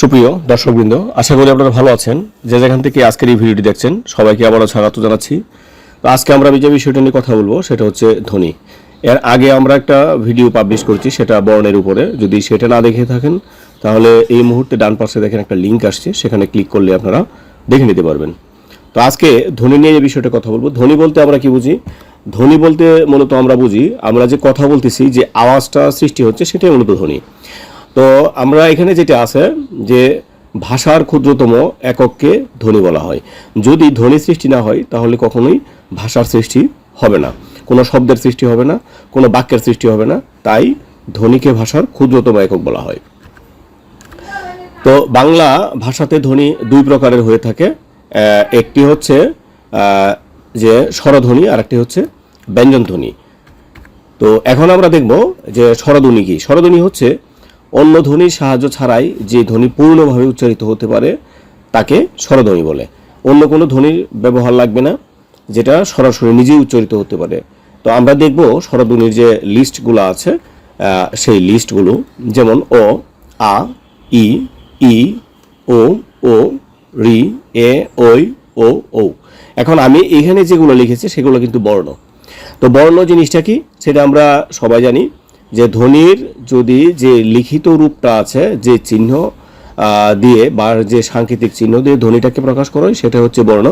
সুপ্রিয় দর্শকবৃন্দ, আশা করি আপনারা ভালো আছেন। যে যেখান থেকে আজকের এই ভিডিওটি দেখছেন, সবাইকে আবারও স্বাগত জানাচ্ছি। তো আজকে আমরা যে বিষয়টা নিয়ে কথা বলব, সেটা হচ্ছে ধ্বনি এর আগে আমরা একটা ভিডিও পাবলিশ করছি, সেটা বর্ণের উপরে। যদি সেটা না দেখে থাকেন, তাহলে এই মুহূর্তে ডান পাশে দেখেন একটা লিঙ্ক আসছে, সেখানে ক্লিক করলে আপনারা দেখে নিতে পারবেন। তো আজকে ধ্বনি নিয়ে যে বিষয়টা কথা বলব ধ্বনি বলতে আমরা কি বুঝি? ধ্বনি বলতে মূলত আমরা বুঝি, আমরা যে কথা বলতেছি, যে আওয়াজটা সৃষ্টি হচ্ছে, সেটাই মূলত ধ্বনি তো আমরা এখানে যেটা আছে যে ভাষার ক্ষুদ্রতম একককে ধ্বনি বলা হয়। যদি ধ্বনি সৃষ্টি না হয়, তাহলে কখনোই ভাষার সৃষ্টি হবে না। কোনো শব্দের সৃষ্টি হবে না, কোনো বাক্যের সৃষ্টি হবে না, তাই ধ্বনিকে ভাষার ক্ষুদ্রতম একক বলা হয়। তো বাংলা ভাষাতে ধ্বনি দুই প্রকারের হয়ে থাকে। একটি হচ্ছে যে স্বরধ্বনি আর একটি হচ্ছে ব্যঞ্জন ধ্বনি তো এখন আমরা দেখব যে স্বরধ্বনি কি? স্বরধ্বনি হচ্ছে অন্য ধ্বনির সাহায্য ছাড়াই যে ধ্বনি পূর্ণভাবে উচ্চারিত হতে পারে, তাকে স্বরধ্বনি বলে। অন্য কোনো ধ্বনির ব্যবহার লাগবে না, যেটা সরাসরি নিজেই উচ্চারিত হতে পারে। তো আমরা দেখব স্বরধ্বনির যে লিস্টগুলো আছে সেই লিস্টগুলো যেমন অ, আ, ই ই, ও ও, রি, এ ওই ও ও এখন আমি এখানে যেগুলো লিখেছি, সেগুলো কিন্তু বর্ণ। তো বর্ণ জিনিসটা কি? সেটা আমরা সবাই জানি। যে ধ্বনির যদি যে লিখিত রূপটা আছে, যে চিহ্ন দিয়ে বা যে সাংকেতিক চিহ্ন দিয়ে ধ্বনিটাকে প্রকাশ করা সেটা হচ্ছে বর্ণ।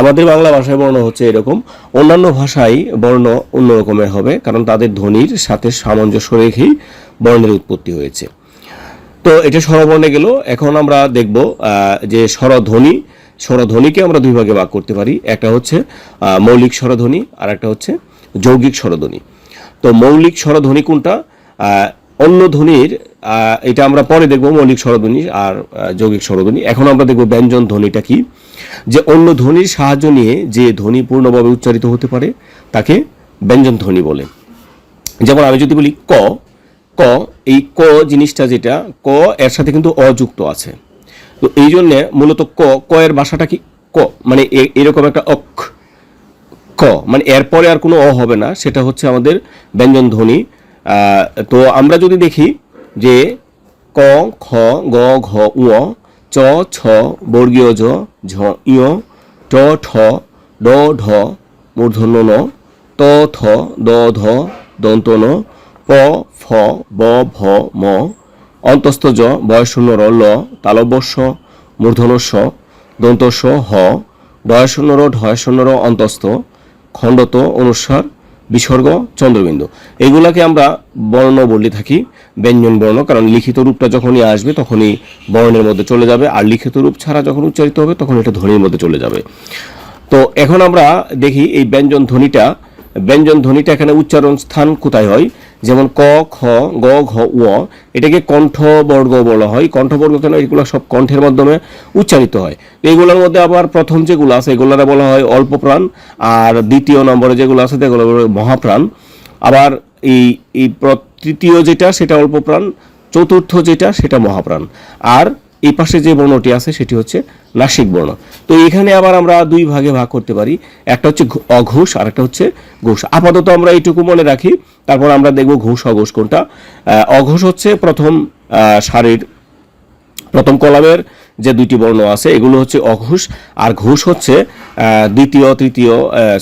আমাদের বাংলা ভাষায় বর্ণ হচ্ছে এরকম। অন্যান্য ভাষায় বর্ণ অন্য রকমের হবে, কারণ তাদের ধ্বনির সাথে সামঞ্জস্য রেখেই বর্ণের উৎপত্তি হয়েছে। তো এটা স্বরবর্ণে গেল। এখন আমরা দেখব যে স্বরধ্বনি, স্বরধ্বনিকে আমরা দুই ভাগে ভাগ করতে পারি। একটা হচ্ছে মৌলিক স্বরধ্বনি আর একটা হচ্ছে যৌগিক স্বরধ্বনি। তো মৌলিক স্বরধ্বনি কোনটা? অন্য ধ্বনির এটা আমরা পরে দেখব মৌলিক স্বরধ্বনি আর যৌগিক স্বরধ্বনি। এখন আমরা দেখব ব্যঞ্জন ধ্বনিটা কি? যে অন্য ধ্বনির সাহায্য নিয়ে যে ধ্বনি পূর্ণভাবে উচ্চারিত হতে পারে, তাকে ব্যঞ্জন ধ্বনি বলে। যেমন আমি যদি বলি ক ক, এই ক জিনিসটা যেটা, ক এর সাথে কিন্তু অযুক্ত আছে। তো এই জন্যে মূলত ক ক এর ভাষাটা কি? ক মানে এরকম একটা অক ক মানে এরপরে আর কোনো অ হবে না, সেটা হচ্ছে আমাদের ব্যঞ্জন ধ্বনি। তো আমরা যদি দেখি যে ক, খ, গ, ঘ, উ চ, ছ, বর্গীয় জ, ঝ ইয় ট, ঠ, ড, ঢ মূর্ধন্য ন, ত, থ, দ, ধ, দন্ত ন, প, ফ, ব, ভ, ম, অন্তস্থ জ, বয়শূন্য র, ল তালব্যস্য মূর্ধনস্য দন্তস্য হ ডয়শূন্য র, ঢয়শূন্য র, অন্তস্থ খণ্ডত অনুসার বিসর্গ চন্দ্রবিন্দু। এগুলাকে আমরা বর্ণ বলে থাকি, ব্যঞ্জন বর্ণ, কারণ লিখিত রূপটা যখনই আসবে তখনই বর্ণের মধ্যে চলে যাবে, আর লিখিত রূপ ছাড়া যখন উচ্চারিত হবে তখন এটা ধ্বনির মধ্যে চলে যাবে। তো এখন আমরা দেখি এই ব্যঞ্জন ধ্বনিটা ব্যঞ্জন ধ্বনিটা এখানে উচ্চারণ স্থান কোথায় হয়? যেমন ক, খ, গ, ঘ ও এটাকে কণ্ঠবর্গ বলা হয়। কণ্ঠবর্গ কেন? এগুলো সব কণ্ঠের মাধ্যমে উচ্চারিত হয়। এইগুলোর মধ্যে আবার প্রথম যেগুলো আছে, এগুলোরা বলা হয় অল্প প্রাণ আর দ্বিতীয় নম্বরে যেগুলো আছে সেগুলো মহাপ্রাণ। আবার এই এই তৃতীয় যেটা, সেটা অল্প প্রাণ চতুর্থ যেটা, সেটা মহাপ্রাণ। আর এই পাশে যে বর্ণটি আছে সেটি হচ্ছে নাসিক বর্ণ। তো এখানে আবার আমরা দুই ভাগে ভাগ করতে পারি। একটা হচ্ছে অঘোষ আর একটা হচ্ছে ঘোষ আপাতত আমরা এইটুকু মনে রাখি। তারপর আমরা দেখব ঘোষ, অঘোষ কোনটা। অঘোষ হচ্ছে প্রথম সারির প্রথম কলামের যে দুইটি বর্ণ আছে, এগুলো হচ্ছে অঘোষ। আর ঘোষ হচ্ছে দ্বিতীয়, তৃতীয়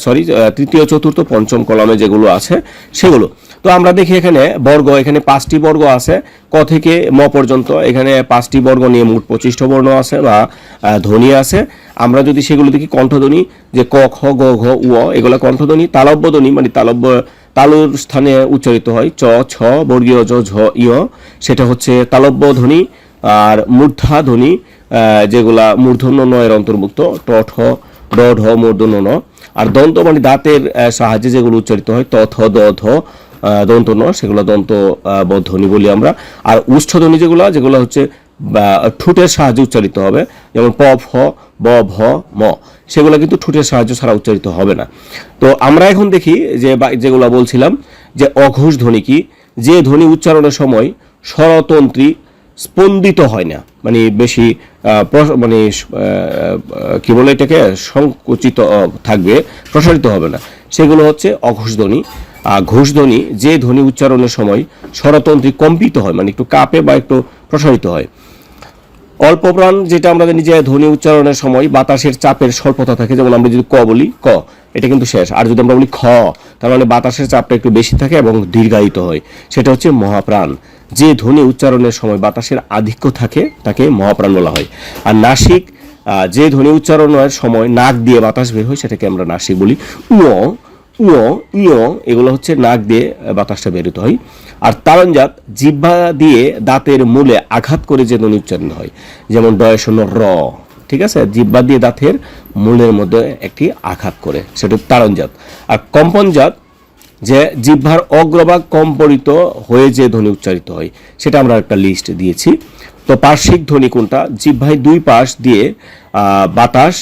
সরি তৃতীয়, চতুর্থ, পঞ্চম কলামে যেগুলো আছে, সেগুলো। তো আমরা দেখি এখানে বর্গ, এখানে পাঁচটি বর্গ আছে। ক থেকে ম পর্যন্ত এখানে পাঁচটি বর্গ নিয়ে মোট পঁচিশটা বর্ণ আছে বা ধ্বনি আছে। আমরা যদি সেগুলো দেখি কণ্ঠধ্বনি, যে ক, খ, গ, ঘ, উ এগুলো কণ্ঠধ্বনি তালব্য ধ্বনি মানে তালব্য, তালুর স্থানে উচ্চারিত হয় চ, ছ, বর্গীয় জ, ঝ ইয় সেটা হচ্ছে তালব্য ধ্বনি আর মূর্ধা ধ্বনি যেগুলা মূর্ধন্য নয়ের অন্তর্ভুক্ত, ট, ঠ, ড, ঢ, মূর্ধন্য ন। আর দন্ত মানে দাঁতের সাহায্যে যেগুলো উচ্চারিত হয়, ত, থ, দ, ধ দন্ত ন সেগুলো দন্ত ধ্বনি বলি আমরা। আর উষ্ঠ ধ্বনি যেগুলো যেগুলো হচ্ছে ঠোঁটের সাহায্যে উচ্চারিত হবে। যেমন প, ফ, ব, ভ, ম, সেগুলো কিন্তু ঠোঁটের সাহায্য ছাড়া উচ্চারিত হবে না। তো আমরা এখন দেখি যে যেগুলো বলছিলাম, যে অঘোষ ধ্বনি কি? যে ধ্বনি উচ্চারণের সময় স্বরতন্ত্রী স্পন্দিত হয় না। মানে বেশি মানে কি বলে এটাকে? সংকুচিত থাকবে, প্রসারিত হবে না। সেগুলো হচ্ছে অঘোষ ধ্বনি। ঘোষ ধ্বনি যে ধ্বনি উচ্চারণের সময় স্বরতন্ত্রী কম্পিত হয় মানে একটু কাঁপে বা একটু প্রসারিত হয়। অল্প প্রাণ যেটা আমরা নিজে ধ্বনি উচ্চারণের সময় বাতাসের চাপের স্বল্পতা থাকে, যেমন আমরা যদি ক বলি, ক, এটা কিন্তু শেষ। আর যদি আমরা বলি খ, তার মানে বাতাসের চাপটা একটু বেশি থাকে এবং দীর্ঘায়িত হয়। সেটা হচ্ছে মহাপ্রাণ। যে ধ্বনি উচ্চারণের সময় বাতাসের আধিক্য থাকে, তাকে মহাপ্রাণ বলা হয়। আর নাসিক যে ধ্বনি উচ্চারণের সময় নাক দিয়ে বাতাস বের হয়, সেটাকে আমরা নাসিক বলি। উয় ইয় এগুলো হচ্ছে নাক দিয়ে বাতাসটা বেরোতে হয়। আর তারণজাত জিহ্বা দিয়ে দাঁতের মূলে আঘাত করে যে ধ্বনি উচ্চারণ হয়। যেমন ডয় শূন্য র, ঠিক আছে? জিহ্বা দিয়ে দাঁতের মূলের মধ্যে একটি আঘাত করে, সেটা তারণজাত। আর কম্পনজাত, যে জিহ্বার অগ্রভাগ কম্পরিত হয়ে যে ধ্বনি উচ্চারিত হয়, সেটা আমরা একটা লিস্ট দিয়েছি। তো পার্শ্বিক ধ্বনি কোনটা? জিহ্বায় দুই পাশ দিয়ে বাতাস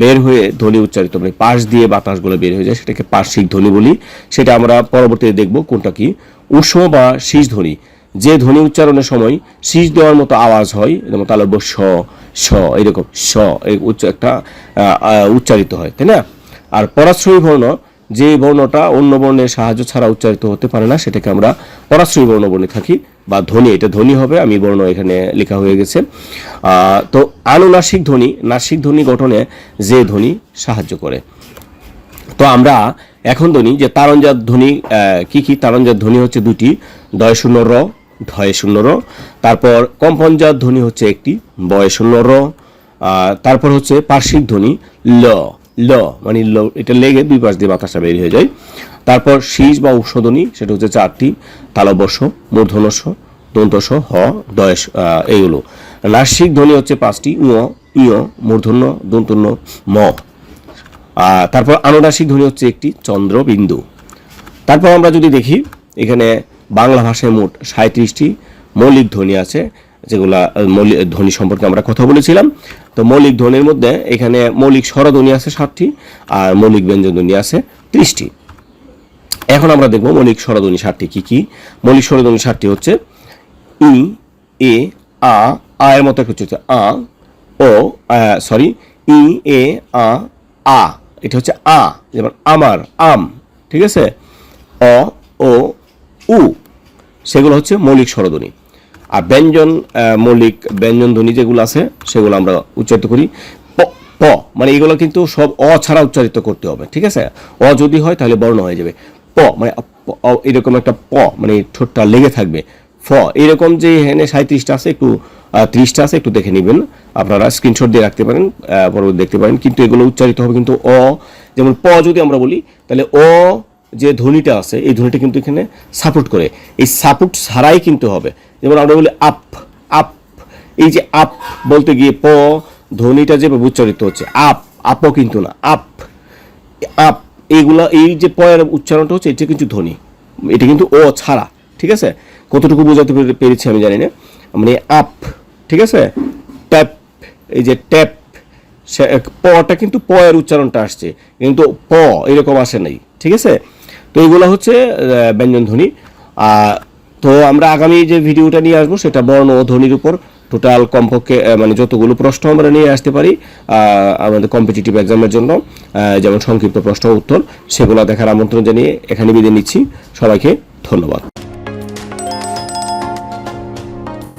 বের হয়ে ধ্বনি উচ্চারিত মানে পাশ দিয়ে বাতাসগুলো বের হয়ে যায়, সেটাকে পার্শ্বিক ধ্বনি বলি। সেটা আমরা পরবর্তীতে দেখব কোনটা কি। উষ্ম বা শীষ ধ্বনি। যে ধ্বনি উচ্চারণের সময় শীষ দেওয়ার মতো আওয়াজ হয়, যেমন তালব্য স স এরকম স এই উচ্চ একটা উচ্চারিত হয়, তাই না? আর পরাশ্রয়ী বর্ণ যে বর্ণটা অন্য বর্ণের সাহায্য ছাড়া উচ্চারিত হতে পারে না, সেটাকে আমরা পরাশ্রয়ী বর্ণ বলে থাকি, বা ধ্বনি, এটা ধ্বনি হবে, আমি বর্ণ এখানে লেখা হয়ে গেছে। তো আনুনাসিক ধ্বনি, নাসিক ধ্বনি গঠনে যে ধ্বনি সাহায্য করে। তো আমরা এখন ধ্বনি যে তারণজাত ধ্বনি কি কি তারণজাত ধ্বনি হচ্ছে দুটি দয় শূন্য র ধয় শূন্য র, তারপর কম্পনজাত ধ্বনি হচ্ছে একটি বয় শূন্য র তারপর হচ্ছে পার্শ্বিক ধ্বনি ল। ল মানে ল, এটা লেগে দুই পাশ দিয়ে বাতাসটা বের হয়ে যায়। তারপর শীষ বা উষ্ণধ্বনি সেটা হচ্ছে চারটি তালবর্ষ মূর্ধনস্য দন্তস হ দয়স এইগুলো। নাসিক ধ্বনি হচ্ছে পাঁচটি উয় ইয় মূর্ধন্য, দন্তন্য, ম। তারপর আনুনাসিক ধ্বনি হচ্ছে একটি চন্দ্রবিন্দু। তারপর আমরা যদি দেখি, এখানে বাংলা ভাষায় মোট সাঁত্রিশটি মৌলিক ধ্বনি আছে। যেগুলা মৌলিক ধ্বনি সম্পর্কে আমরা কথা বলেছিলাম। তো মৌলিক ধ্বনির মধ্যে এখানে মৌলিক স্বরধ্বনি আছে সাতটি আর মৌলিক ব্যঞ্জন ধ্বনি আছে ত্রিশটি। এখন আমরা দেখব মৌলিক স্বরধ্বনি সাতটি কি কি। মৌলিক স্বরধ্বনি সাতটি হচ্ছে ই, এ, আ আ এর মতো একটা হচ্ছে আ, ও সরি ই, এ, আ আ। এটা হচ্ছে আ, যেমন আমার, আম, ঠিক আছে? অ, ও, উ। সেগুলো হচ্ছে মৌলিক স্বরধ্বনি। আর ব্যঞ্জন মৌলিক ব্যঞ্জন ধ্বনি যেগুলো আছে, সেগুলো আমরা উচ্চারিত করি। প মানে এগুলো কিন্তু সব অ ছাড়া উচ্চারিত করতে হবে, ঠিক আছে? অ যদি হয়, তাহলে বর্ণ হয়ে যাবে। প মানে এরকম একটা প মানে ঠোঁটটা লেগে থাকবে। ফ, এরকম যে এখানে সাঁত্রিশটা আছে, একটু ত্রিশটা আছে, একটু দেখে নেবেন। আপনারা স্ক্রিনশট দিয়ে রাখতে পারেন পরবর্তী দেখতে পারেন। কিন্তু এগুলো উচ্চারিত হবে কিন্তু অ। যেমন প যদি আমরা বলি, তাহলে অ যে ধ্বনিটা আছে, এই ধ্বনিটা কিন্তু এখানে সাপোর্ট করে। এই সাপোর্ট ছাড়াই কিন্তু হবে। যেমন আমরা বলি আপ আপ। এই যে আপ বলতে গিয়ে প ধ্বনিটা যেভাবে উচ্চারিত হচ্ছে আপ আপও কিন্তু না আপ আপ। এইগুলা এই যে পয়ের উচ্চারণটা হচ্ছে এটা কিন্তু ধ্বনি এটা কিন্তু ও ছাড়া ঠিক আছে? কতটুকু বোঝাতে পেরেছি আমি জানি না। মানে আপ ঠিক আছে? ট্যাপ এই যে ট্যাপ সে- পটা কিন্তু প এর উচ্চারণটা আসছে কিন্তু প এরকম আসে নাই ঠিক আছে? তো এইগুলো হচ্ছে ব্যঞ্জন ধ্বনি আহ, তো আমরা আগামী যে ভিডিওটা নিয়ে আসব, সেটা বর্ণ ও ধ্বনির উপর টোটাল কমপক্ষে মানে যতগুলো প্রশ্ন আমরা নিয়ে আসতে পারি আমাদের কম্পিটিটিভ এক্সামের জন্য যেমন সংক্ষিপ্ত প্রশ্ন উত্তর, সেগুলো দেখার আমন্ত্রণ জানিয়ে এখানে বিদায় নিচ্ছি। সবাইকে ধন্যবাদ।